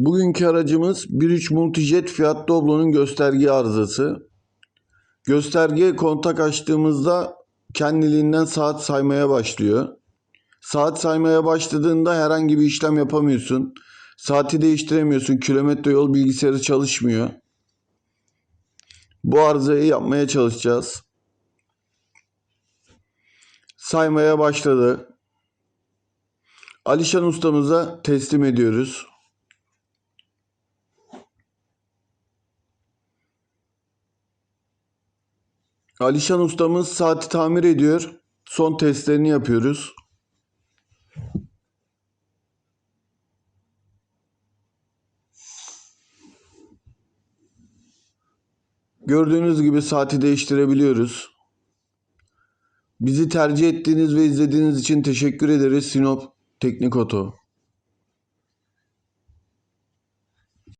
Bugünkü aracımız 1.3 Multijet Fiat Doblo'nun gösterge arızası. Gösterge kontak açtığımızda kendiliğinden saat saymaya başlıyor. Saat saymaya başladığında herhangi bir işlem yapamıyorsun. Saati değiştiremiyorsun. Kilometre yol bilgisayarı çalışmıyor. Bu arızayı yapmaya çalışacağız. Saymaya başladı. Alişan ustamıza teslim ediyoruz. Alişan ustamız saati tamir ediyor. Son testlerini yapıyoruz. Gördüğünüz gibi saati değiştirebiliyoruz. Bizi tercih ettiğiniz ve izlediğiniz için teşekkür ederiz Sinop Teknik Oto.